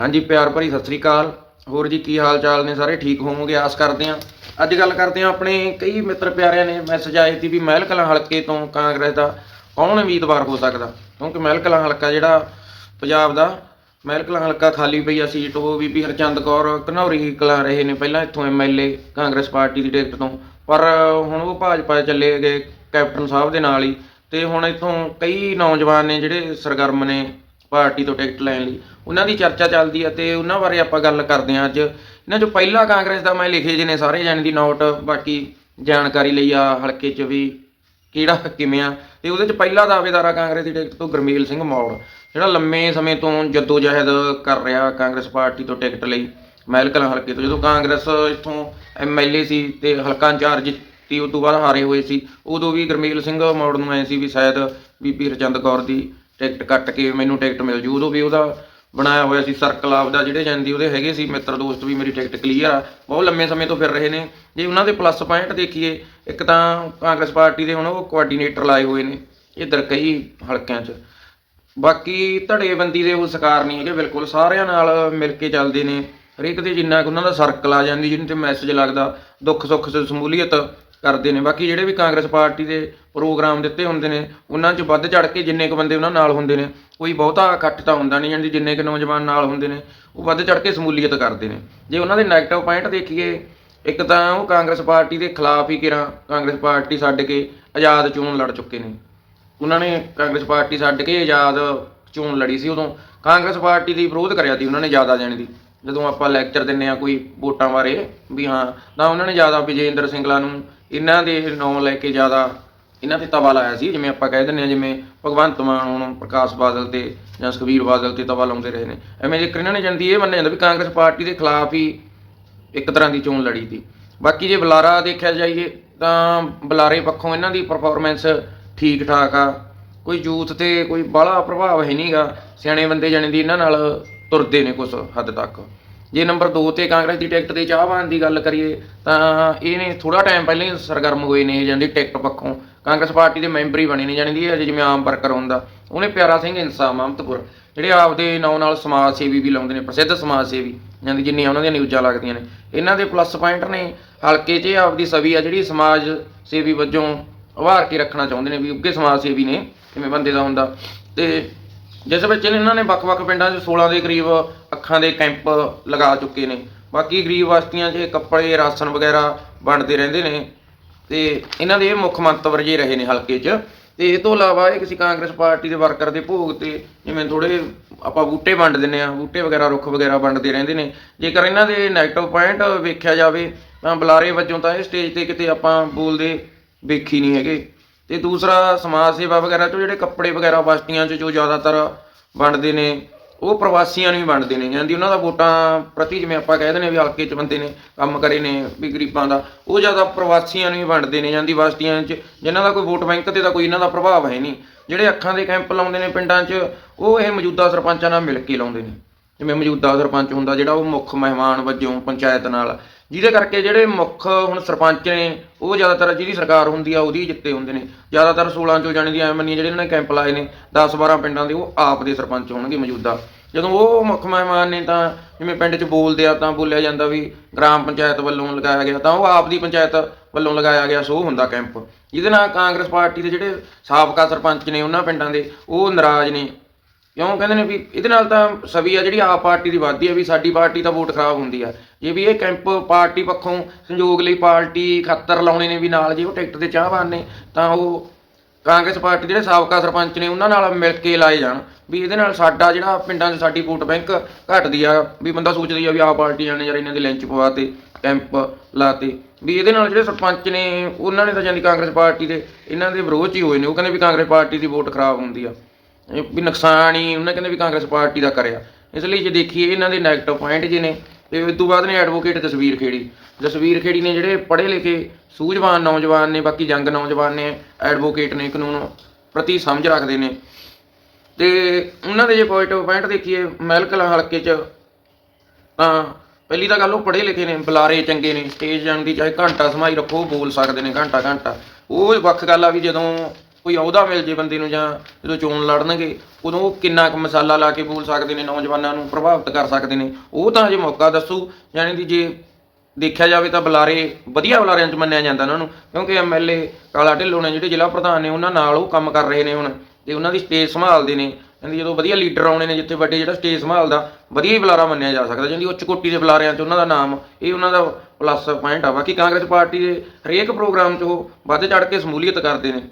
ਹਾਂਜੀ, ਪਿਆਰ ਭਰੀ ਸਤਿ ਸ੍ਰੀ ਅਕਾਲ। ਹੋਰ ਜੀ, ਕੀ ਹਾਲ ਚਾਲ ਨੇ? ਸਾਰੇ ਠੀਕ ਹੋਵੋਗੇ? ਆਸ ਕਰਦੇ ਹਾਂ। ਅੱਜ ਗੱਲ ਕਰਦੇ ਹਾਂ ਆਪਣੇ ਕਈ ਮਿੱਤਰ ਪਿਆਰਿਆਂ ਨੇ ਮੈਸੇਜ ਆਏ ਸੀ ਵੀ ਮਹਿਲ ਕਲਾਂ ਹਲਕੇ ਤੋਂ ਕਾਂਗਰਸ ਦਾ ਕੌਣ ਉਮੀਦਵਾਰ ਹੋ ਸਕਦਾ? ਕਿਉਂਕਿ ਮਹਿਲ ਕਲਾਂ ਹਲਕਾ ਜਿਹੜਾ ਪੰਜਾਬ ਦਾ ਮਹਿਲ ਕਲਾਂ ਹਲਕਾ ਖਾਲੀ ਪਈ ਆ ਸੀਟ, ਉਹ ਬੀਬੀ ਹਰਚੰਦ ਕੌਰ ਘਨੌਰੀ ਕਲਾਂ ਰਹੇ ਨੇ। ਪਹਿਲਾਂ ਇੱਥੋਂ ਐਮਐਲਏ ਕਾਂਗਰਸ ਪਾਰਟੀ ਦੀ ਟਿਕਟ ਤੋਂ। ਪਰ ਹੁਣ ਉਹ ਭਾਜਪਾ 'ਚ ਚੱਲੇ ਗਏ, ਕੈਪਟਨ ਸਾਹਿਬ ਦੇ ਨਾਲ ਹੀ। ਤੇ ਹੁਣ ਇੱਥੋਂ ਕਈ ਨੌਜਵਾਨ ਨੇ ਜਿਹੜੇ ਸਰਗਰਮ ਨੇ ਪਾਰਟੀ ਤੋਂ ਟਿਕਟ ਲੈਣ ਲਈ। ਉਹਨਾਂ ਦੀ ਚਰਚਾ ਚੱਲਦੀ ਹੈ ਤੇ ਉਹਨਾਂ ਬਾਰੇ ਆਪਾਂ ਗੱਲ ਕਰਦੇ ਹਾਂ ਅੱਜ। ਇਹਨਾਂ ਚੋਂ ਪਹਿਲਾ ਕਾਂਗਰਸ ਦਾ ਮੈਂ ਲਿਖੇ ਜੇ ਨੇ ਸਾਰੇ ਜਾਣੇ ਦੀ ਨੋਟ, ਬਾਕੀ ਜਾਣਕਾਰੀ ਲਈ ਆ ਹਲਕੇ 'ਚ ਵੀ ਕਿਹੜਾ, ਕਿਵੇਂ ਆ। ਤੇ ਉਹਦੇ 'ਚ ਪਹਿਲਾ ਦਾਅਵੇਦਾਰ ਆ ਕਾਂਗਰਸ ਦੀ ਟਿਕਟ ਤੋਂ ਗੁਰਮੇਲ ਸਿੰਘ ਮੌੜ, ਜਿਹੜਾ ਲੰਮੇ ਸਮੇਂ ਤੋਂ ਜਦੋਜਹਿਦ ਕਰ ਰਿਹਾ ਕਾਂਗਰਸ ਪਾਰਟੀ ਤੋਂ ਟਿਕਟ ਲਈ ਮਹਿਲ ਕਲਾਂ ਹਲਕੇ ਤੋਂ। ਜਦੋਂ ਕਾਂਗਰਸ ਇੱਥੋਂ ਐਮਐਲਏ ਸੀ ਤੇ ਹਲਕਾ ਇੰਚਾਰਜ ਤੀ ਉਸ ਤੋਂ ਬਾਅਦ ਹਾਰੇ ਹੋਏ ਸੀ। ਉਦੋਂ ਵੀ ਗੁਰਮੇਲ ਸਿੰਘ ਮੌੜ ਨੂੰ ਆਏ ਸੀ ਵੀ ਸ਼ਾਇਦ ਬੀਬੀ ਹਰਚੰਦ ਕੌਰ ਦੀ ਟਿਕਟ ਕੱਟ ਕੇ ਮੈਨੂੰ ਟਿਕਟ ਮਿਲ ਜੂ, ਉਦੋਂ ਵੀ ਉਹਦਾ ਬਣਾਇਆ ਹੋਇਆ ਸੀ ਸਰਕਲ ਆਪਦਾ, ਜਿਹੜੇ ਜਾਂਦੀ ਉਹਦੇ ਹੈਗੇ ਸੀ, ਮਿੱਤਰ ਦੋਸਤ ਵੀ ਮੇਰੀ ਟਿਕਟ ਕਲੀਅਰ ਆ। ਬਹੁਤ ਲੰਮੇ ਸਮੇਂ ਤੋਂ ਫਿਰ ਰਹੇ ਨੇ। ਜੇ ਉਹਨਾਂ ਦੇ ਪਲੱਸ ਪੁਆਇੰਟ ਦੇਖੀਏ, ਇੱਕ ਤਾਂ ਕਾਂਗਰਸ ਪਾਰਟੀ ਦੇ ਹੁਣ ਉਹ ਕੋਆਰਡੀਨੇਟਰ ਲਾਏ ਹੋਏ ਨੇ, ਇੱਧਰ ਕਈ ਹਲਕਿਆਂ 'ਚ। ਬਾਕੀ ਧੜੇਬੰਦੀ ਦੇ ਉਹ ਸਰਕਾਰ ਨਹੀਂ ਹੈਗੇ, ਬਿਲਕੁਲ ਸਾਰਿਆਂ ਨਾਲ ਮਿਲ ਕੇ ਚੱਲਦੇ ਨੇ। ਹਰੇਕ ਦੇ ਜਿੰਨਾ ਕੁ ਉਹਨਾਂ ਦਾ ਸਰਕਲ ਆ ਜਾਂਦੀ, ਜਿਹਨੂੰ ਤੇ ਮੈਸੇਜ ਲੱਗਦਾ ਦੁੱਖ ਸੁੱਖ ਸਮੂਲੀਅਤ ਕਰਦੇ ਨੇ। ਬਾਕੀ ਜਿਹੜੇ ਵੀ ਕਾਂਗਰਸ ਪਾਰਟੀ ਦੇ ਪ੍ਰੋਗਰਾਮ ਦਿੱਤੇ ਹੁੰਦੇ ਨੇ, ਉਹਨਾਂ 'ਚ ਵੱਧ ਚੜ ਕੇ ਜਿੰਨੇ ਕੁ ਬੰਦੇ ਉਹਨਾਂ ਨਾਲ ਹੁੰਦੇ ਨੇ, ਕੋਈ ਬਹੁਤਾ ਇਕੱਠ ਤਾਂ ਹੁੰਦਾ ਨਹੀਂ ਜਾਂਦੀ ਜਿੰਨੇ ਕੁ ਨੌਜਵਾਨ ਨਾਲ ਹੁੰਦੇ ਨੇ, ਉਹ ਵੱਧ ਚੜ ਕੇ ਸਮੂਲੀਅਤ ਕਰਦੇ ਨੇ। ਜੇ ਉਹਨਾਂ ਦੇ 네ਗੇਟਿਵ ਪੁਆਇੰਟ ਦੇਖੀਏ, ਇੱਕ ਤਾਂ ਉਹ ਕਾਂਗਰਸ ਪਾਰਟੀ ਦੇ ਖਿਲਾਫ ਹੀ ਕਿਰਾਂ ਕਾਂਗਰਸ ਪਾਰਟੀ ਛੱਡ ਕੇ ਆਜ਼ਾਦ ਚੋਣ ਲੜ ਚੁੱਕੇ ਨੇ। ਉਹਨਾਂ ਨੇ ਕਾਂਗਰਸ ਪਾਰਟੀ ਛੱਡ ਕੇ ਆਜ਼ਾਦ ਚੋਣ ਲੜੀ ਸੀ ਉਦੋਂ। ਕਾਂਗਰਸ ਪਾਰਟੀ ਦੀ ਵਿਰੋਧ ਕਰਿਆ ਸੀ ਉਹਨਾਂ ਨੇ ਜ਼ਿਆਦਾ ਜਾਣ ਦੀ। ਜਦੋਂ ਆਪਾਂ ਲੈਕਚਰ ਦਿੰਨੇ ਆ ਕੋਈ ਵੋਟਾਂ ਬਾਰੇ ਵੀ ਹਾਂ, ਤਾਂ ਉਹਨਾਂ ਨੇ ਜ਼ਿਆਦਾ ਵਿਜੇਂਦਰ ਸਿੰਗਲਾ ਨੂੰ ਇਹਨਾਂ ਦੇ ਨਾਂ ਲੈ ਕੇ ਜ਼ਿਆਦਾ ਇਹਨਾਂ ਤੇ ਤਵਾ ਲਾਇਆ ਸੀ, ਜਿਵੇਂ ਆਪਾਂ ਕਹਿ ਦਿੰਦੇ ਆ ਜਿਵੇਂ ਭਗਵੰਤ ਮਾਨ ਹੁਣ ਪ੍ਰਕਾਸ਼ ਬਾਦਲ ਤੇ ਜਾਂ ਸੁਖਬੀਰ ਬਾਦਲ ਤੇ ਤਵਾ ਲਾਉਂਦੇ ਰਹੇ ਨੇ। ਐਵੇਂ ਜੇ ਇਹਨਾਂ ਨੇ ਜਾਂਦੀ ਇਹ ਮੰਨਿਆ ਜਾਂਦਾ ਵੀ ਕਾਂਗਰਸ ਪਾਰਟੀ ਦੇ ਖਿਲਾਫ ਹੀ ਇੱਕ ਤਰ੍ਹਾਂ ਦੀ ਚੋਣ ਲੜੀ ਸੀ। ਬਾਕੀ ਜੇ ਬੁਲਾਰਾ ਦੇਖਿਆ ਜਾਈਏ ਤਾਂ ਬੁਲਾਰੇ ਪੱਖੋਂ ਇਹਨਾਂ ਦੀ ਪਰਫਾਰਮੈਂਸ ਠੀਕ ਠਾਕ ਆ। ਕੋਈ ਯੂਥ ਤੇ ਕੋਈ ਬਾਹਲਾ ਪ੍ਰਭਾਵ ਹੈ ਨਹੀਂਗਾ ਸਿਆਣੇ ਬੰਦੇ ਜਾਣੇ ਦੀ ਇਹਨਾਂ ਨਾਲ ਤੁਰਦੇ ਨੇ ਕੁਝ ਹੱਦ ਤੱਕ। ਜੇ ਨੰਬਰ 2 ਤੇ ਕਾਂਗਰਸ ਦੀ ਟਿਕਟ ਤੇ ਚਾਹਵਾਨ ਦੀ ਗੱਲ ਕਰੀਏ ਤਾਂ ਇਹਨੇ ਥੋੜਾ ਟਾਈਮ ਪਹਿਲਾਂ ਹੀ ਸਰਗਰਮ ਹੋਏ ਨੇ ਇਹ ਜਾਂਦੀ ਟਿਕਟ ਪੱਖੋਂ। ਕਾਂਗਰਸ ਪਾਰਟੀ ਦੇ ਮੈਂਬਰ ਹੀ ਬਣੇ ਨੇ ਜਾਣੀ ਦੀ ਅਜੇ ਜਿਵੇਂ ਆਮ ਵਰਕਰ ਹੁੰਦਾ। ਉਹਨੇ ਪਿਆਰਾ ਸਿੰਘ ਇਨਸਾ ਮਮਤਪੁਰ ਜਿਹੜੇ ਆਪਦੇ ਨਾਂ ਨਾਲ ਸਮਾਜ ਸੇਵੀ ਵੀ ਲਾਉਂਦੇ ਨੇ, ਪ੍ਰਸਿੱਧ ਸਮਾਜ ਸੇਵੀ ਜਾਂਦੀ ਜਿੰਨੀਆਂ ਉਹਨਾਂ ਦੀਆਂ ਨਿਊਜ਼ਾਂ ਲੱਗਦੀਆਂ ਨੇ। ਇਹਨਾਂ ਦੇ ਪਲੱਸ ਪੁਆਇੰਟ ਨੇ, ਹਲਕੇ 'ਚ ਇਹ ਆਪਦੀ ਸਵੀ ਆ ਜਿਹੜੀ ਸਮਾਜ ਸੇਵੀ ਵਜੋਂ ਉਭਾਰ ਕੇ ਰੱਖਣਾ ਚਾਹੁੰਦੇ ਨੇ ਵੀ ਉੱਗੇ ਸਮਾਜ ਸੇਵੀ ਨੇ ਜਿਵੇਂ ਬੰਦੇ ਦਾ ਹੁੰਦਾ। ਤੇ ਜਿਸ ਵਿੱਚ ਇਹਨਾਂ ਨੇ ਵੱਖ-ਵੱਖ ਪਿੰਡਾਂ 'ਚ 16 ਦੇ ਕਰੀਬ ਅੱਖਾਂ ਦੇ ਕੈਂਪ ਲਗਾ ਚੁੱਕੇ ਨੇ। ਬਾਕੀ ਗਰੀਬ ਵਸਤੀਆਂ 'ਚ ਕੱਪੜੇ, ਰਾਸ਼ਨ ਵਗੈਰਾ ਵੰਡਦੇ ਰਹਿੰਦੇ ਨੇ। ਤੇ ਇਹਨਾਂ ਦੇ ਇਹ ਮੁੱਖ ਮੰਤਵ ਜੇ ਰਹੇ ਨੇ ਹਲਕੇ 'ਚ। ਤੇ ਇਹ ਤੋਂ ਇਲਾਵਾ ਇਹ ਕਿਸੇ ਕਾਂਗਰਸ ਪਾਰਟੀ ਦੇ ਵਰਕਰ ਦੇ ਭੋਗ ਤੇ ਜਿਵੇਂ ਥੋੜੇ ਆਪਾਂ ਬੂਟੇ ਵੰਡ ਦਿੰਨੇ ਆ ਬੂਟੇ ਵਗੈਰਾ, ਰੁੱਖ ਵਗੈਰਾ ਵੰਡਦੇ ਰਹਿੰਦੇ ਨੇ। ਜੇਕਰ ਇਹਨਾਂ ਦੇ 네ਗੇਟਿਵ ਪੁਆਇੰਟ ਵੇਖਿਆ ਜਾਵੇ ਤਾਂ ਬੁਲਾਰੇ ਵਜੋਂ ਤਾਂ ਇਹ ਸਟੇਜ ਤੇ ਕਿਤੇ ਆਪਾਂ ਬੋਲਦੇ ਵੇਖੀ ਨਹੀਂ ਹੈਗੇ। ਤੇ ਦੂਸਰਾ ਸਮਾਜ ਸੇਵਾ ਵਗੈਰਾ ਤੋਂ ਜਿਹੜੇ ਕੱਪੜੇ ਵਗੈਰਾ ਬਸਤੀਆਂ 'ਚ ਜੋ ਜ਼ਿਆਦਾਤਰ ਵੰਡਦੇ ਨੇ ਉਹ ਪ੍ਰਵਾਸੀਆਂ ਨੂੰ ਹੀ ਵੰਡਦੇ ਨੇ, ਜਾਂਦੀ ਉਹਨਾਂ ਦਾ ਵੋਟਾਂ ਪ੍ਰਤੀ ਜਿਵੇਂ ਆਪਾਂ ਕਹਿ ਦਿੰਦੇ ਵੀ ਹਲਕੇ 'ਚ ਬੰਦੇ ਨੇ ਕੰਮ ਕਰੇ ਨੇ ਵੀ ਗਰੀਬਾਂ ਦਾ, ਉਹ ਜ਼ਿਆਦਾ ਪ੍ਰਵਾਸੀਆਂ ਨੂੰ ਹੀ ਵੰਡਦੇ ਨੇ, ਜਾਂਦੀ ਬਸਤੀਆਂ 'ਚ, ਜਿਨ੍ਹਾਂ ਦਾ ਕੋਈ ਵੋਟ ਬੈਂਕ ਤੇ ਤਾਂ ਕੋਈ ਇਹਨਾਂ ਦਾ ਪ੍ਰਭਾਵ ਹੈ ਨਹੀਂ। ਜਿਹੜੇ ਅੱਖਾਂ ਦੇ ਕੈਂਪ ਲਾਉਂਦੇ ਨੇ ਪਿੰਡਾਂ 'ਚ, ਉਹ ਇਹ ਮੌਜੂਦਾ ਸਰਪੰਚਾਂ ਨਾਲ ਮਿਲ ਕੇ ਲਾਉਂਦੇ ਨੇ। ਜਿਵੇਂ ਮੌਜੂਦਾ ਸਰਪੰਚ ਹੁੰਦਾ ਜਿਹੜਾ ਉਹ ਮੁੱਖ ਮਹਿਮਾਨ ਵਜੋਂ ਪੰਚਾਇਤ ਨਾਲ ਜਿਹਦੇ ਕਰਕੇ ਜਿਹੜੇ ਮੁੱਖ ਹੁਣ ਸਰਪੰਚ ਨੇ, ਉਹ ਜ਼ਿਆਦਾਤਰ ਜਿਹਦੀ ਸਰਕਾਰ ਹੁੰਦੀ ਆ, ਉਹਦੀ ਜਿੱਤੇ ਹੁੰਦੇ ਨੇ। ਜ਼ਿਆਦਾਤਰ 16 ਚੋਂ ਜਾਣੇ ਦੀ ਐਵੇਂ ਮੰਨੀ ਜਿਹੜੇ ਇਹਨਾਂ ਨੇ ਕੈਂਪ ਲਾਏ ਨੇ 10 12 ਪਿੰਡਾਂ ਦੇ, ਉਹ ਆਪ ਦੇ ਸਰਪੰਚ ਹੋਣਗੇ ਮੌਜੂਦਾ। ਜਦੋਂ ਉਹ ਮੁੱਖ ਮਹਿਮਾਨ ਨੇ ਤਾਂ ਜਿਵੇਂ ਪਿੰਡ 'ਚ ਬੋਲਦੇ ਆ, ਤਾਂ ਬੋਲਿਆ ਜਾਂਦਾ ਵੀ ਗ੍ਰਾਮ ਪੰਚਾਇਤ ਵੱਲੋਂ ਲਗਾਇਆ ਗਿਆ, ਤਾਂ ਉਹ ਆਪ ਦੀ ਪੰਚਾਇਤ ਵੱਲੋਂ ਲਗਾਇਆ ਗਿਆ, ਸੋ ਹੁੰਦਾ ਕੈਂਪ। ਜਿਹਦੇ ਨਾਲ ਕਾਂਗਰਸ ਪਾਰਟੀ ਦੇ ਜਿਹੜੇ ਸਾਬਕਾ ਸਰਪੰਚ ਨੇ, ਉਹਨਾਂ ਪਿੰਡਾਂ ਦੇ, ਉਹ ਨਾਰਾਜ਼ ਨੇ। ਕਿਉਂ? ਕਹਿੰਦੇ ਨੇ ਵੀ ਇਹਦੇ ਨਾਲ ਤਾਂ ਸਵੀ ਆ ਜਿਹੜੀ ਆਪ ਪਾਰਟੀ ਦੀ ਵੱਧਦੀ ਆ, ਵੀ ਸਾਡੀ ਪਾਰਟੀ ਤਾਂ ਵੋਟ ਖਰਾਬ ਹੁੰਦੀ ਆ। ਜੇ ਵੀ ਇਹ ਕੈਂਪ ਪਾਰਟੀ ਪੱਖੋਂ ਸੰਯੋਗ ਲਈ ਪਾਰਟੀ ਖਾਤਰ ਲਾਉਣੇ ਨੇ ਵੀ ਨਾਲ ਜੇ ਉਹ ਟਿਕਟ ਤੇ ਚਾਹਵਾਨ ਨੇ ਤਾਂ ਉਹ ਕਾਂਗਰਸ ਪਾਰਟੀ ਜਿਹੜੇ ਸਾਬਕਾ ਸਰਪੰਚ ਨੇ, ਉਹਨਾਂ ਨਾਲ ਮਿਲ ਕੇ ਲਾਏ ਜਾਣ। ਵੀ ਇਹਦੇ ਨਾਲ ਸਾਡਾ ਜਿਹੜਾ ਪਿੰਡਾਂ 'ਚ ਸਾਡੀ ਵੋਟ ਬੈਂਕ ਘਟਦੀ ਆ, ਵੀ ਬੰਦਾ ਸੋਚਦੀ ਆ ਵੀ ਆਪ ਪਾਰਟੀ ਜਾਣੇ ਯਾਰ ਇਹਨਾਂ ਦੇ ਲਿੰਚ ਪਵਾਤੇ, ਕੈਂਪ ਲਾਤੇ। ਵੀ ਇਹਦੇ ਨਾਲ ਜਿਹੜੇ ਸਰਪੰਚ ਨੇ, ਉਹਨਾਂ ਨੇ ਤਾਂ ਜਾਂਦੀ ਕਾਂਗਰਸ ਪਾਰਟੀ ਦੇ, ਇਹਨਾਂ ਦੇ ਵਿਰੋਧ ਹੀ ਹੋਏ ਨੇ। ਉਹ ਕਹਿੰਦੇ ਵੀ ਕਾਂਗਰਸ ਪਾਰਟੀ ਦੀ ਵੋਟ ਖਰਾਬ ਹੁੰਦੀ ਆ। ਵੀ ਨੁਕਸਾਨ ਹੀ, ਉਹਨਾਂ ਕਹਿੰਦੇ ਵੀ ਕਾਂਗਰਸ ਪਾਰਟੀ ਦਾ ਕਰਿਆ। ਇਸ ਲਈ ਜੇ ਦੇਖੀਏ, ਇਹਨਾਂ ਦੇ ਨੈਗੇਟਿਵ ਪੁਆਇੰਟ ਜੇ ਨੇ, ਤੇ ਉਸ ਤੋਂ ਬਾਅਦ ਨੇ ਐਡਵੋਕੇਟ ਜਸਵੀਰ ਖੇੜੀ। ਜਸਵੀਰ ਖੇੜੀ ਨੇ ਜਿਹੜੇ ਪੜ੍ਹੇ ਲਿਖੇ, ਸੂਝਵਾਨ ਨੌਜਵਾਨ ਨੇ, ਬਾਕੀ ਜੰਗ ਨੌਜਵਾਨ ਨੇ ਐਡਵੋਕੇਟ ਨੇ, ਕਾਨੂੰਨ ਪ੍ਰਤੀ ਸਮਝ ਰੱਖਦੇ ਨੇ। ਤੇ ਉਹਨਾਂ ਦੇ ਜੇ ਪੋਜ਼ਿਟਿਵ ਪੁਆਇੰਟ ਦੇਖੀਏ ਮਹਿਲ ਕਲਾਂ ਹਲਕੇ 'ਚ, ਤਾਂ ਪਹਿਲੀ ਤਾਂ ਗੱਲ ਉਹ ਪੜ੍ਹੇ ਲਿਖੇ ਨੇ, ਬੁਲਾਰੇ ਚੰਗੇ ਨੇ, ਸਟੇਜ ਜਾਣ ਦੀ ਚਾਹੇ ਘੰਟਾ ਸਮਾਈ ਰੱਖੋ ਬੋਲ ਸਕਦੇ ਨੇ, ਘੰਟਾ ਘੰਟਾ। ਉਹ ਵੱਖ ਗੱਲ ਆ ਵੀ ਜਦੋਂ ਕੋਈ ਅਹੁਦਾ ਮਿਲ ਜੇ ਬੰਦੇ ਨੂੰ ਜਾਂ ਜਦੋਂ ਚੋਣ ਲੜਨਗੇ, ਉਦੋਂ ਉਹ ਕਿੰਨਾ ਕੁ ਮਸਾਲਾ ਲਾ ਕੇ ਬੋਲ ਸਕਦੇ ਨੇ, ਨੌਜਵਾਨਾਂ ਨੂੰ ਪ੍ਰਭਾਵਿਤ ਕਰ ਸਕਦੇ ਨੇ। ਉਹ ਤਾਂ ਹਜੇ ਮੌਕਾ ਦੱਸੂ, ਯਾਨੀ ਕਿ ਜੇ ਦੇਖਿਆ ਜਾਵੇ ਤਾਂ ਬੁਲਾਰੇ, ਵਧੀਆ ਬੁਲਾਰਿਆਂ 'ਚ ਮੰਨਿਆ ਜਾਂਦਾ ਉਹਨਾਂ ਨੂੰ, ਕਿਉਂਕਿ ਐਮਐਲਏ ਕਾਲਾ ਢਿੱਲੋਂ ਨੇ, ਜਿਹੜੇ ਜ਼ਿਲ੍ਹਾ ਪ੍ਰਧਾਨ ਨੇ, ਉਹਨਾਂ ਨਾਲ ਉਹ ਕੰਮ ਕਰ ਰਹੇ ਨੇ ਹੁਣ, ਤੇ ਉਹਨਾਂ ਦੀ ਸਟੇਜ ਸੰਭਾਲਦੇ ਨੇ। ਕਹਿੰਦੀ ਜਦੋਂ ਵਧੀਆ ਲੀਡਰ ਆਉਣੇ ਨੇ, ਜਿੱਥੇ ਵੱਡੇ ਜਿਹੜਾ ਸਟੇਜ ਸੰਭਾਲਦਾ, ਵਧੀਆ ਹੀ ਬੁਲਾਰਾ ਮੰਨਿਆ ਜਾ ਸਕਦਾ। ਜਿੰਦੀ ਉੱਚ ਕੋਟੀ ਦੇ ਬੁਲਾਰਿਆਂ 'ਚ ਉਹਨਾਂ ਦਾ ਨਾਮ, ਇਹ ਉਹਨਾਂ ਦਾ ਪਲੱਸ ਪੁਆਇੰਟ ਆ। ਬਾਕੀ ਕਾਂਗਰਸ ਪਾਰਟੀ ਦੇ ਹਰੇਕ ਪ੍ਰੋਗਰਾਮ 'ਚ ਉਹ ਵੱਧ ਚੜ ਕੇ ਸਮੂਲੀਅਤ ਕਰਦੇ ਨੇ।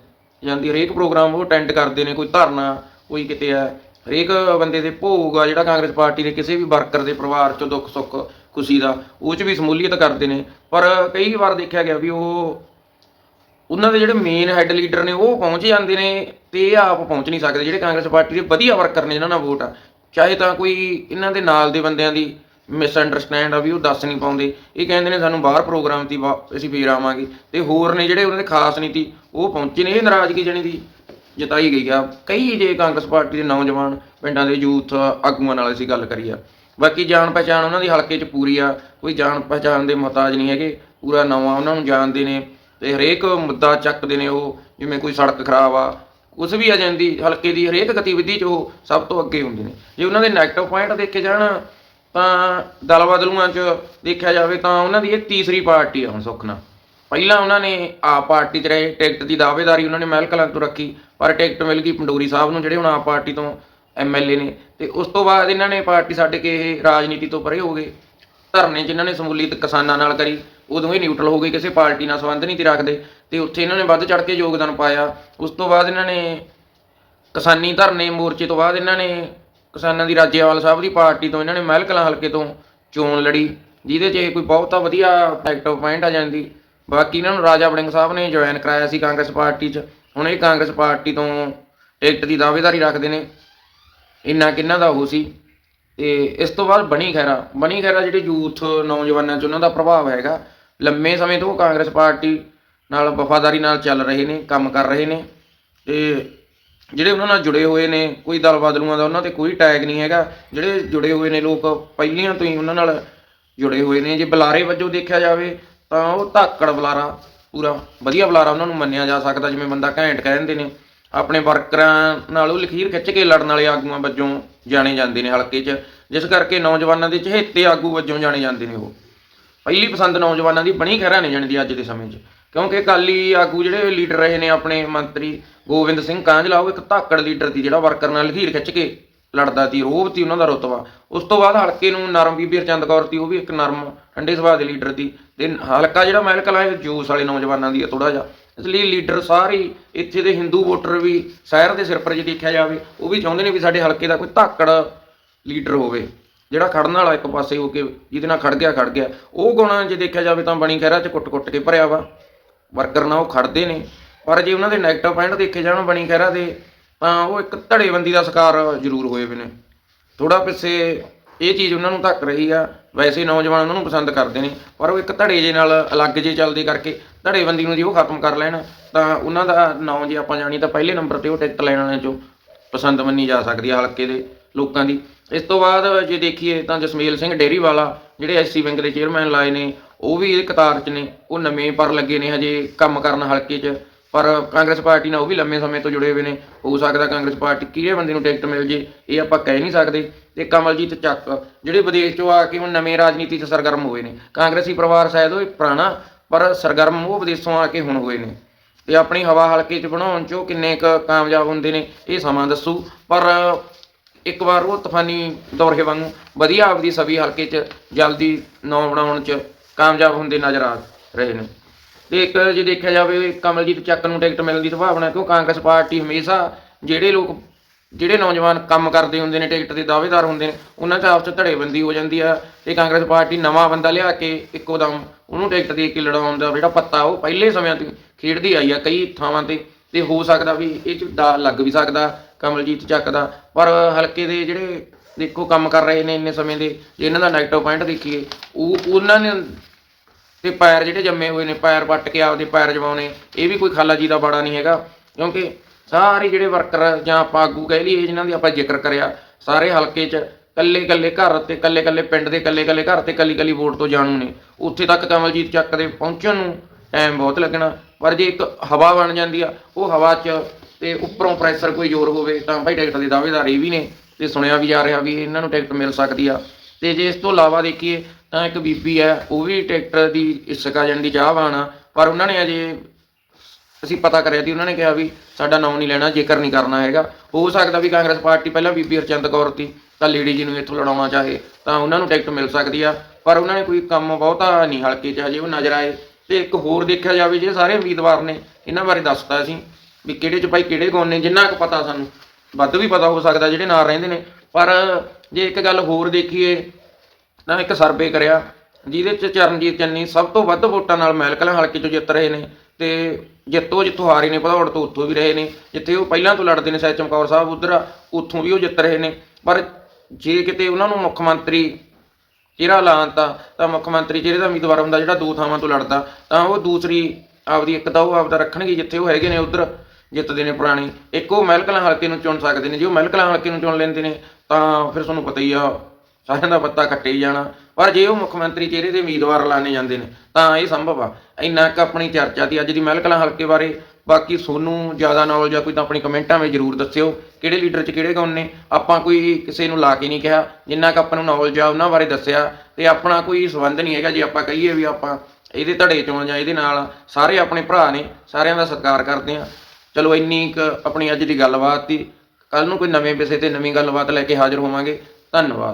ਜਾਂਦੀ ਹਰੇਕ ਪ੍ਰੋਗਰਾਮ ਉਹ ਅਟੈਂਡ ਕਰਦੇ ਨੇ, ਕੋਈ ਧਰਨਾ, ਕੋਈ ਕਿਤੇ ਆ। ਹਰੇਕ ਬੰਦੇ ਦੇ ਭੋਗ ਆ, ਜਿਹੜਾ ਕਾਂਗਰਸ ਪਾਰਟੀ ਦੇ ਕਿਸੇ ਵੀ ਵਰਕਰ ਦੇ ਪਰਿਵਾਰ 'ਚੋਂ ਦੁੱਖ, ਸੁੱਖ, ਖੁਸ਼ੀ ਦਾ, ਉਹ 'ਚ ਵੀ ਸਮੂਲੀਅਤ ਕਰਦੇ ਨੇ। ਪਰ ਕਈ ਵਾਰ ਦੇਖਿਆ ਗਿਆ ਵੀ ਉਹ, ਉਹਨਾਂ ਦੇ ਜਿਹੜੇ ਮੇਨ ਹੈੱਡ ਲੀਡਰ ਨੇ, ਉਹ ਪਹੁੰਚ ਜਾਂਦੇ ਨੇ ਤੇ ਇਹ ਆਪ ਪਹੁੰਚ ਨਹੀਂ ਸਕਦੇ, ਜਿਹੜੇ ਕਾਂਗਰਸ ਪਾਰਟੀ ਦੇ ਵਧੀਆ ਵਰਕਰ ਨੇ, ਜਿਨ੍ਹਾਂ ਨਾਲ ਵੋਟ ਆ। ਚਾਹੇ ਤਾਂ ਕੋਈ ਇਹਨਾਂ ਦੇ ਨਾਲ ਦੇ ਬੰਦਿਆਂ ਦੀ ਮਿਸ ਅੰਡਰਸਟੈਂਡ ਆ ਵੀ ਉਹ ਦੱਸ ਨਹੀਂ ਪਾਉਂਦੇ। ਇਹ ਕਹਿੰਦੇ ਨੇ ਸਾਨੂੰ ਬਾਹਰ ਪ੍ਰੋਗਰਾਮ ਤੀ ਵਾ- ਅਸੀਂ ਫੇਰ ਆਵਾਂਗੇ। ਤੇ ਹੋਰ ਨੇ ਜਿਹੜੇ ਉਹਨਾਂ ਦੇ ਖਾਸ ਨੀਤੀ, ਉਹ ਪਹੁੰਚੇ ਨੇ, ਇਹ ਨਾਰਾਜ਼ਗੀ ਜਣੀ ਦੀ ਜਤਾਈ ਗਈ ਆ। ਕਈ ਜੇ ਕਾਂਗਰਸ ਪਾਰਟੀ ਦੇ ਨੌਜਵਾਨ ਪਿੰਡਾਂ ਦੇ ਯੂਥ ਆਗੂਆਂ ਨਾਲ ਅਸੀਂ ਗੱਲ ਕਰੀ ਆ ਬਾਕੀ ਜਾਣ ਪਛਾਣ ਉਹਨਾਂ ਦੀ ਹਲਕੇ 'ਚ ਪੂਰੀ ਆ। ਕੋਈ ਜਾਣ ਪਛਾਣ ਦੇ ਮੁਹਤਾਜ ਨਹੀਂ ਹੈਗੇ। ਪੂਰਾ ਨਵਾਂ ਉਹਨਾਂ ਨੂੰ ਜਾਣਦੇ ਨੇ। ਤੇ ਹਰੇਕ ਮੁੱਦਾ ਚੱਕਦੇ ਨੇ ਉਹ, ਜਿਵੇਂ ਕੋਈ ਸੜਕ ਖਰਾਬ ਆ। ਉਸ ਵੀ ਆ ਹਲਕੇ ਦੀ ਹਰੇਕ ਗਤੀਵਿਧੀ 'ਚ ਉਹ ਸਭ ਤੋਂ ਅੱਗੇ ਹੁੰਦੇ ਨੇ। ਜੇ ਉਹਨਾਂ ਦੇ 네ਗੇਟਿਵ ਪੁਆਇੰਟ ਦੇਖੇ ਜਾਣ ਤਾਂ ਦਲ ਬਦਲੂਆਂ 'ਚ ਦੇਖਿਆ ਜਾਵੇ ਤਾਂ ਉਹਨਾਂ ਦੀ ਇਹ ਤੀਸਰੀ ਪਾਰਟੀ ਆ ਹੁਣ ਸੁੱਖ ਨਾਲ। ਪਹਿਲਾਂ ਉਹਨਾਂ ਨੇ ਆਪ ਪਾਰਟੀ 'ਚ ਰਹੇ, ਟਿਕਟ ਦੀ ਦਾਅਵੇਦਾਰੀ ਉਹਨਾਂ ਨੇ ਮਹਿਲ ਕਲਾਂ ਤੋਂ ਰੱਖੀ, ਪਰ ਟਿਕਟ ਮਿਲ ਗਈ ਪੰਡੋਰੀ ਸਾਹਿਬ ਨੂੰ, ਜਿਹੜੇ ਹੁਣ ਆਪ ਪਾਰਟੀ ਤੋਂ ਐਮਐਲਏ ਨੇ। ਤੇ ਉਸ ਤੋਂ ਬਾਅਦ ਇਹਨਾਂ ਨੇ ਪਾਰਟੀ ਛੱਡ ਕੇ ਇਹ ਰਾਜਨੀਤੀ ਤੋਂ ਪਰੇ ਹੋ ਗਏ। ਧਰਨੇ ਜਿਨ੍ਹਾਂ ਨੇ ਸਮੂਲੀਤ ਕਿਸਾਨਾਂ ਨਾਲ ਕਰੀ, ਉਦੋਂ ਹੀ ਨਿਊਟਰਲ ਹੋ ਗਏ, ਕਿਸੇ ਪਾਰਟੀ ਨਾਲ ਸੰਬੰਧ ਨਹੀਂ ਤੇ ਰੱਖਦੇ। ਤੇ ਉੱਥੇ ਇਹਨਾਂ ਨੇ ਵੱਧ ਚੜ ਕੇ ਯੋਗਦਾਨ ਪਾਇਆ। ਉਸ ਤੋਂ ਬਾਅਦ ਇਹਨਾਂ ਨੇ ਕਿਸਾਨੀ ਧਰਨੇ ਮੋਰਚੇ ਤੋਂ ਬਾਅਦ ਇਹਨਾਂ ਨੇ ਕਿਸਾਨਾਂ ਦੀ ਰਾਜੇਵਾਲ ਸਾਹਿਬ ਦੀ ਪਾਰਟੀ ਤੋਂ, ਇਹਨਾਂ ਨੇ ਮਹਿਲ ਕਲਾਂ ਹਲਕੇ ਤੋਂ ਚੋਣ ਲੜੀ, ਜਿਹਦੇ 'ਚ ਇਹ ਕੋਈ ਬਹੁਤਾ ਵਧੀਆ ਐਕਟਿਵ ਪੁਆਇੰਟ ਆ ਜਾਂਦੀ ਬਾਕੀ ਇਹਨਾਂ ਨੂੰ ਰਾਜਾ ਵੜਿੰਗ ਸਾਹਿਬ ਨੇ ਜੁਆਇਨ ਕਰਾਇਆ ਸੀ ਕਾਂਗਰਸ ਪਾਰਟੀ 'ਚ। ਹੁਣ ਇਹ ਕਾਂਗਰਸ ਪਾਰਟੀ ਤੋਂ ਟਿਕਟ ਦੀ ਦਾਅਵੇਦਾਰੀ ਰੱਖਦੇ ਨੇ। ਇੰਨਾ ਕਿੰਨਾ ਦਾ ਉਹ ਸੀ। ਤੇ ਇਸ ਤੋਂ ਬਾਅਦ ਬਣੀ ਖੈਰਾ ਬਣੀ ਖੈਰਾ ਜਿਹੜੇ ਯੂਥ ਨੌਜਵਾਨਾਂ 'ਚ ਉਹਨਾਂ ਦਾ ਪ੍ਰਭਾਵ ਹੈਗਾ। ਲੰਮੇ ਸਮੇਂ ਤੋਂ ਕਾਂਗਰਸ ਪਾਰਟੀ ਨਾਲ ਵਫਾਦਾਰੀ ਨਾਲ ਚੱਲ ਰਹੇ ਨੇ, ਕੰਮ ਕਰ ਰਹੇ ਨੇ। ਤੇ ਜਿਹੜੇ ਉਹਨਾਂ ਨਾਲ ਜੁੜੇ ਹੋਏ ਨੇ, ਕੋਈ ਦਲ ਬਦਲੂਆਂ ਦਾ, ਉਹਨਾਂ ਤੇ ਕੋਈ ਟੈਗ ਨਹੀਂ ਹੈਗਾ। ਜਿਹੜੇ ਜੁੜੇ ਹੋਏ ਨੇ ਲੋਕ, ਪਹਿਲੀਆਂ ਤੋਂ ਹੀ ਉਹਨਾਂ ਨਾਲ ਜੁੜੇ ਹੋਏ ਨੇ। ਜੇ ਬੁਲਾਰੇ ਵਜੋਂ ਦੇਖਿਆ ਜਾਵੇ, ਤਾਂ ਉਹ ਧਾਕੜ ਬੁਲਾਰਾ, ਪੂਰਾ ਵਧੀਆ ਬੁਲਾਰਾ ਉਹਨਾਂ ਨੂੰ ਮੰਨਿਆ ਜਾ ਸਕਦਾ, ਜਿਵੇਂ ਬੰਦਾ ਘੈਂਟ ਕਹਿ ਦਿੰਦੇ ਨੇ। ਆਪਣੇ ਵਰਕਰਾਂ ਨਾਲ ਉਹ ਲਖੀਰ ਖਿੱਚ ਕੇ ਲੜਨ ਵਾਲੇ ਆਗੂਆਂ ਵਜੋਂ ਜਾਣੇ ਜਾਂਦੇ ਨੇ ਹਲਕੇ 'ਚ। ਜਿਸ ਕਰਕੇ ਨੌਜਵਾਨਾਂ ਦੇ ਚਹੇਤੇ ਆਗੂ ਵਜੋਂ ਜਾਣੇ ਜਾਂਦੇ ਨੇ ਉਹ। ਪਹਿਲੀ ਪਸੰਦ ਨੌਜਵਾਨਾਂ ਦੀ ਬਣੀ ਖਹਿਰਾ ਨਹੀਂ ਜਾਣਦੀ ਅੱਜ ਦੇ ਸਮੇਂ 'ਚ। ਕਿਉਂਕਿ ਅਕਾਲੀ ਆਗੂ ਜਿਹੜੇ ਲੀਡਰ ਰਹੇ ਨੇ ਆਪਣੇ ਮੰਤਰੀ ਗੋਬਿੰਦ ਸਿੰਘ ਕਾਂਝਲਾ, ਉਹ ਇੱਕ ਧਾਕੜ ਲੀਡਰ ਸੀ ਜਿਹੜਾ ਵਰਕਰ ਨਾਲ ਲਖੀਰ ਖਿੱਚ ਕੇ ਲੜਦਾ ਸੀ ਰੋਬ ਸੀ ਉਹਨਾਂ ਦਾ ਰੁਤਬਾ। ਉਸ ਤੋਂ ਬਾਅਦ ਹਲਕੇ ਨੂੰ ਨਰਮ ਬੀਬੀ ਹਰਚੰਦ ਕੌਰ ਸੀ, ਉਹ ਵੀ ਇੱਕ ਨਰਮ, ਠੰਡੇ ਸੁਭਾਅ ਦੇ ਲੀਡਰ ਸੀ। ਤੇ ਹਲਕਾ ਜਿਹੜਾ ਮਹਿਲ ਕਲਾਂ ਇਹ ਜੋਸ਼ ਵਾਲੇ ਨੌਜਵਾਨਾਂ ਦੀ ਹੈ ਥੋੜਾ ਜਿਹਾ। ਇਸ ਲਈ ਲੀਡਰ ਸਾਰੇ ਇੱਥੇ ਦੇ ਹਿੰਦੂ ਵੋਟਰ ਵੀ ਸ਼ਹਿਰ ਦੇ ਸਿਰ ਪਰ ਜੇ ਦੇਖਿਆ ਜਾਵੇ, ਉਹ ਵੀ ਚਾਹੁੰਦੇ ਨੇ ਵੀ ਸਾਡੇ ਹਲਕੇ ਦਾ ਕੋਈ ਧਾਕੜ ਲੀਡਰ ਹੋਵੇ। ਜਿਹੜਾ ਖੜਨ ਵਾਲਾ ਇੱਕ ਪਾਸੇ ਹੋ ਕੇ, ਜਿਹਦੇ ਨਾਲ ਖੜ ਗਿਆ ਖੜ ਗਿਆ। ਉਹ ਗੁਣ ਜੇ ਦੇਖਿਆ ਜਾਵੇ ਤਾਂ ਬਣੀ ਖਹਿਰਾ ਚ ਕੁੱਟ-ਕੁੱਟ ਕੇ ਭਰਿਆ ਵਾ। ਵਰਕਰ ਨਾਲ ਉਹ ਖੜਦੇ ਨੇ। ਪਰ ਜੇ ਉਹਨਾਂ ਦੇ 네ਗੇਟਿਵ ਪੁਆਇੰਟ ਦੇਖੇ ਜਾਣ, ਬਣੀ ਖਹਿਰਾ ਦੇ, ਤਾਂ ਉਹ ਇੱਕ ਧੜੇਬੰਦੀ ਦਾ ਸ਼ਿਕਾਰ ਜ਼ਰੂਰ ਹੋਏ ਵੀ ਨੇ। ਥੋੜਾ ਪਿੱਛੇ ਇਹ ਚੀਜ਼ ਉਹਨਾਂ ਨੂੰ ਧੱਕ ਰਹੀ ਆ। ਵੈਸੇ ਨੌਜਵਾਨ ਉਹਨਾਂ ਨੂੰ ਪਸੰਦ ਕਰਦੇ ਨੇ, ਪਰ ਉਹ ਇੱਕ ਧੜੇ ਜੇ ਨਾਲ ਅਲੱਗ ਜੇ ਚੱਲਦੇ ਕਰਕੇ ਧੜੇਬੰਦੀ ਨੂੰ ਜੇ ਉਹ ਖਤਮ ਕਰ ਲੈਣ, ਤਾਂ ਉਹਨਾਂ ਦਾ ਨਾਂ ਜੇ ਆਪਾਂ ਜਾਣੀ ਤਾਂ ਪਹਿਲੇ ਨੰਬਰ ਤੇ ਉਹ ਟਿਕਟ ਲੈਣ ਵਾਲਿਆਂ ਚੋਂ ਪਸੰਦ ਮੰਨੀ ਜਾ ਸਕਦੀ ਹੈ ਹਲਕੇ ਦੇ ਲੋਕਾਂ ਦੀ। ਇਸ ਤੋਂ ਬਾਅਦ ਜੇ ਦੇਖੀਏ ਤਾਂ ਜਸਮੇਲ ਸਿੰਘ ਡੇਰੀ ਵਾਲਾ ਜਿਹੜੇ ਐਸਸੀ ਬੈਂਕ ਦੇ ਚੇਅਰਮੈਨ ਲਾਏ ਨੇ ਉਹ ਵੀ ਇਹ ਕਤਾਰ 'ਚ ਨੇ, ਉਹ ਨਵੇਂ ਪਰ ਲੱਗੇ ਨੇ ਹਜੇ ਕੰਮ ਕਰਨ ਹਲਕੇ 'ਚ, ਪਰ ਕਾਂਗਰਸ ਪਾਰਟੀ ਨਾਲ ਉਹ ਵੀ ਲੰਮੇ ਸਮੇਂ ਤੋਂ ਜੁੜੇ ਹੋਏ ਨੇ, ਹੋ ਸਕਦਾ ਕਾਂਗਰਸ ਪਾਰਟੀ ਕਿਹੜੇ ਬੰਦੇ ਨੂੰ ਟਿਕਟ ਮਿਲ ਜੇ, ਇਹ ਆਪਾਂ ਕਹਿ ਨਹੀਂ ਸਕਦੇ, ਤੇ ਕਮਲਜੀਤ ਚੱਕ, ਜਿਹੜੇ ਵਿਦੇਸ਼ 'ਚੋਂ ਆ ਕੇ ਹੁਣ ਨਵੇਂ ਰਾਜਨੀਤੀ 'ਚ ਸਰਗਰਮ ਹੋਏ ਨੇ, ਕਾਂਗਰਸੀ ਪਰਿਵਾਰ ਸ਼ਾਇਦ ਉਹ ਪੁਰਾਣਾ, ਪਰ ਸਰਗਰਮ ਉਹ ਵਿਦੇਸ਼ੋਂ ਆ ਕੇ ਹੁਣ ਹੋਏ ਨੇ, ਤੇ ਆਪਣੀ ਹਵਾ ਹਲਕੇ 'ਚ ਬਣਾਉਣ 'ਚੋਂ ਕਿੰਨੇ ਕੁ ਕਾਮਯਾਬ ਹੁੰਦੇ ਨੇ, ਇਹ ਸਮਾਂ ਦੱਸੂ, ਪਰ ਇੱਕ ਵਾਰ ਉਹ ਤੂਫਾਨੀ ਦੌਰੇ ਵਾਂਗੂ ਵਧੀਆ ਆਪਦੀ ਸਭੀ ਹਲਕੇ 'ਚ ਜਲਦੀ ਨੌ ਬਣਾਉਣ 'ਚ ਕਾਮਯਾਬ ਹੁੰਦੇ ਨਜ਼ਰ ਆ ਰਹੇ ਨੇ। ਤੇ ਇੱਕ ਜੇ ਦੇਖਿਆ ਜਾਵੇ, ਕਮਲਜੀਤ ਚੱਕ ਨੂੰ ਟਿਕਟ ਮਿਲਣ ਦੀ ਸੰਭਾਵਨਾ ਕਿਉਂ ਕਾਂਗਰਸ ਪਾਰਟੀ ਹਮੇਸ਼ਾ ਜਿਹੜੇ ਲੋਕ, ਜਿਹੜੇ ਨੌਜਵਾਨ ਕੰਮ ਕਰਦੇ ਹੁੰਦੇ ਨੇ, ਟਿਕਟ ਦੇ ਦਾਅਵੇਦਾਰ ਹੁੰਦੇ ਨੇ, ਉਹਨਾਂ 'ਚ ਆਪਸ 'ਚ ਧੜੇਬੰਦੀ ਹੋ ਜਾਂਦੀ ਆ ਤੇ ਕਾਂਗਰਸ ਪਾਰਟੀ ਨਵਾਂ ਬੰਦਾ ਲਿਆ ਕੇ ਇੱਕੋ ਦਮ ਉਹਨੂੰ ਟਿਕਟ ਦੇ ਕੇ ਲੜਾਉਣ ਦਾ ਜਿਹੜਾ ਪੱਤਾ ਉਹ ਪਹਿਲੇ ਸਮਿਆਂ ਤੋਂ ਖੇਡਦੀ ਆਈ ਆ ਕਈ ਥਾਵਾਂ ਤੇ। ਤੇ ਹੋ ਸਕਦਾ ਵੀ ਇਹ 'ਚ ਦਾ ਲੱਗ ਵੀ ਸਕਦਾ ਕਮਲਜੀਤ ਚੱਕ ਦਾ। ਪਰ ਹਲਕੇ ਦੇ ਜਿਹੜੇ ਦੇਖੋ ਕੰਮ ਕਰ ਰਹੇ ਨੇ ਇੰਨੇ ਸਮੇਂ ਦੇ, ਜੇ ਇਹਨਾਂ ਦਾ 네ਗੇਟਿਵ ਪੁਆਇੰਟ ਦੇਖੀਏ, ਉਹ, ਉਹਨਾਂ ਨੇ ਤੇ ਪੈਰ ਜਿਹੜੇ ਜੰਮੇ ਹੋਏ ਨੇ, ਪੈਰ ਵੱਟ ਕੇ ਆਪਦੇ ਪੈਰ ਜਵਾਉਣੇ ਇਹ ਵੀ ਕੋਈ ਖਾਲਾ ਜੀ ਦਾ ਬਾੜਾ ਨਹੀਂ ਹੈਗਾ, ਕਿਉਂਕਿ ਸਾਰੇ ਜਿਹੜੇ ਵਰਕਰ ਜਾਂ ਆਪਾਂ ਆਗੂ ਕਹਿ ਲਈਏ, ਜਿਨ੍ਹਾਂ ਦੀ ਆਪਾਂ ਜ਼ਿਕਰ ਕਰਿਆ, ਸਾਰੇ ਹਲਕੇ 'ਚ ਕੱਲੇ ਕੱਲੇ ਘਰ ਤੇ ਕੱਲੇ ਕੱਲੇ ਪਿੰਡ ਦੇ ਕੱਲੇ ਕੱਲੇ ਘਰ ਤੇ ਕੱਲੀ ਕੱਲੀ ਵੋਟ ਤੋਂ ਜਾਣੂ ਨੇ, ਉੱਥੇ ਤੱਕ ਕਮਲਜੀਤ ਚੱਕ ਦੇ ਪਹੁੰਚਣ ਨੂੰ ਟਾਈਮ ਬਹੁਤ ਲੱਗਣਾ, ਪਰ ਜੇ ਇੱਕ ਹਵਾ ਬਣ ਜਾਂਦੀ ਆ, ਉਹ ਹਵਾ 'ਚ ਤੇ ਉੱਪਰੋਂ ਪ੍ਰੈਸ਼ਰ ਕੋਈ ਜ਼ੋਰ ਹੋਵੇ, ਤਾਂ ਭਾਈ ਟਿਕਟ ਦੇ ਦਾਅਵੇਦਾਰ ਇਹ ਵੀ ਨੇ ਤੇ ਸੁਣਿਆ ਵੀ ਜਾ ਰਿਹਾ ਵੀ ਇਹਨਾਂ ਨੂੰ ਟਿਕਟ ਮਿਲ ਸਕਦੀ ਆ। ਤੇ ਜੇ ਇਸ ਤੋਂ ਇਲਾਵਾ ਦੇਖੀਏ ਤਾਂ ਇੱਕ ਬੀਬੀ ਹੈ, ਉਹ ਵੀ ਟਿਕਟ ਦੀ ਇਸਕਾ ਜਣ ਦੀ ਚਾਹਵਾਨ ਆ। ਪਰ ਉਹਨਾਂ ਨੇ ਅਜੇ ਅਸੀਂ ਪਤਾ ਕਰਿਆ ਸੀ, ਉਹਨਾਂ ਨੇ ਕਿਹਾ ਵੀ ਸਾਡਾ ਨਾਮ ਨਹੀਂ ਲੈਣਾ, ਜ਼ਿਕਰ ਨਹੀਂ ਕਰਨਾ ਹੈਗਾ। ਹੋ ਸਕਦਾ ਵੀ ਕਾਂਗਰਸ ਪਾਰਟੀ ਪਹਿਲਾਂ ਬੀਬੀ ਹਰਚੰਦ ਕੌਰ ਸੀ ਤਾਂ ਲੇਡੀ ਜੀ ਨੂੰ ਇੱਥੋਂ ਲੜਾਉਣਾ ਚਾਹੇ, ਤਾਂ ਉਹਨਾਂ ਨੂੰ ਟਿਕਟ ਮਿਲ ਸਕਦੀ ਆ। ਪਰ ਉਹਨਾਂ ਨੇ ਕੋਈ ਕੰਮ ਬਹੁਤਾ ਨਹੀਂ ਹਲਕੇ 'ਚ ਅਜੇ, ਉਹ ਨਜ਼ਰ ਆਏ। ਤੇ ਇੱਕ ਹੋਰ ਦੇਖਿਆ ਜਾਵੇ, ਜੇ ਸਾਰੇ ਉਮੀਦਵਾਰ ਨੇ, ਇਹਨਾਂ ਬਾਰੇ ਦੱਸਤਾ ਅਸੀਂ ਵੀ ਕਿਹੜੇ 'ਚ ਭਾਈ ਕਿਹੜੇ ਕੌਣ ਨੇ ਜਿੰਨਾ ਕੁ ਪਤਾ ਸਾਨੂੰ ਵੱਧ ਵੀ ਪਤਾ ਹੋ ਸਕਦਾ ਜਿਹੜੇ ਨਾਲ ਰਹਿੰਦੇ ਨੇ। ਪਰ ਜੇ ਇੱਕ ਗੱਲ ਹੋਰ ਦੇਖੀਏ, ਤਾਂ ਇੱਕ ਸਰਵੇ ਕਰਿਆ, ਜਿਹਦੇ ਚ ਚਰਨਜੀਤ ਚੰਨੀ ਸਭ ਤੋਂ ਵੱਧ ਵੋਟਾਂ ਨਾਲ ਮਹਿਲਕਲਾਂ ਹਲਕੇ ਚੋਂ ਜਿੱਤ ਰਹੇ ਨੇ ਤੇ ਜਿੱਤੋਂ ਜਿੱਥੋਂ ਹਾਰੇ ਨੇ, ਭਦੌੜ ਤੋਂ ਉੱਥੋਂ ਵੀ ਰਹੇ ਨੇ, ਜਿੱਥੇ ਉਹ ਪਹਿਲਾਂ ਤੋਂ ਲੜਦੇ ਨੇ ਸੈਦ ਚਮਕੌਰ ਸਾਹਿਬ, ਉਧਰ ਉੱਥੋਂ ਵੀ ਉਹ ਜਿੱਤ ਰਹੇ ਨੇ। ਪਰ ਜੇ ਕਿਤੇ ਉਹਨਾਂ ਨੂੰ ਮੁੱਖ ਮੰਤਰੀ ਚਿਹਰਾ ਲਾਉਂਦਾ ਤਾਂ ਮੁੱਖ ਮੰਤਰੀ ਚਿਹਰੇ ਦਾ ਉਮੀਦਵਾਰ ਹੁੰਦਾ ਜਿਹੜਾ ਦੋ ਥਾਵਾਂ ਤੋਂ ਲੜਦਾ, ਤਾਂ ਉਹ ਦੂਸਰੀ ਆਪਦੀ ਇੱਕ ਤਾਂ ਉਹ ਆਪਦਾ ਰੱਖਣਗੇ ਜਿੱਥੇ ਉਹ ਹੈਗੇ ਨੇ ਉਧਰ। ਜਿੱਤਦੇ ਨੇ ਪੁਰਾਣੀ। ਇੱਕੋ ਮਹਿਲਕਲਾਂ ਹਲਕੇ ਨੂੰ ਚੁਣ ਸਕਦੇ ਨੇ। ਜੇ ਉਹ ਮਹਿਲਕਲਾਂ ਹਲਕੇ ਨੂੰ ਚੁਣ ਲੈਂਦੇ ਨੇ, ਤਾਂ ਫਿਰ ਤੁਹਾਨੂੰ ਪਤਾ ਹੀ ਆ, ਸਾਰਿਆਂ ਦਾ ਪੱਤਾ ਕੱਟੇ ਹੀ ਜਾਣਾ। ਪਰ ਜੇ ਉਹ ਮੁੱਖ ਮੰਤਰੀ ਚਿਹਰੇ ਦੇ ਉਮੀਦਵਾਰ ਲਾਣੇ ਜਾਂਦੇ ਨੇ, ਤਾਂ ਇਹ ਸੰਭਵ ਆ। ਇੰਨਾ ਕੁ ਆਪਣੀ ਚਰਚਾ ਦੀ ਅੱਜ ਦੀ ਮਹਿਲਕਲਾਂ ਹਲਕੇ ਬਾਰੇ। ਬਾਕੀ ਤੁਹਾਨੂੰ ਜ਼ਿਆਦਾ ਨੌਲੇਜ ਆ, ਕੋਈ ਤਾਂ ਆਪਣੀ ਕਮੈਂਟਾਂ ਵਿੱਚ ਜਰੂਰ ਦੱਸਿਓ। ਕਿਹੜੇ ਲੀਡਰ 'ਚ ਕਿਹੜੇ ਗੁਣ ਨੇ? ਆਪਾਂ ਕੋਈ ਕਿਸੇ ਨੂੰ ਲਾ ਕੇ ਨਹੀਂ ਕਿਹਾ। ਜਿੰਨਾ ਕੁ ਆਪਾਂ ਨੂੰ ਨੌਲੇਜ ਆ, ਉਹਨਾਂ ਬਾਰੇ ਦੱਸਿਆ। ਤੇ ਆਪਣਾ ਕੋਈ ਸੰਬੰਧ ਨਹੀਂ ਹੈਗਾ। ਜੇ ਆਪਾਂ ਕਹੀਏ ਵੀ ਆਪਾਂ ਇਹਦੇ ਧੜੇ ਚੋਂ ਜਾਂ ਇਹਦੇ ਨਾਲ ਸਾਰੇ ਆਪਣੇ ਭਰਾ ਨੇ, ਸਾਰਿਆਂ ਦਾ ਸਤਿਕਾਰ ਕਰਦੇ ਆ। ਚਲੋ ਇੰਨੀ ਕੁ ਆਪਣੀ ਅੱਜ ਦੀ ਗੱਲਬਾਤ ਸੀ। ਕੱਲ ਨੂੰ ਕੋਈ ਨਵੇਂ ਵਿਸ਼ੇ ਤੇ ਨਵੀਂ ਗੱਲਬਾਤ ਲੈ ਕੇ ਹਾਜ਼ਰ ਹੋਵਾਂਗੇ। ਧੰਨਵਾਦ।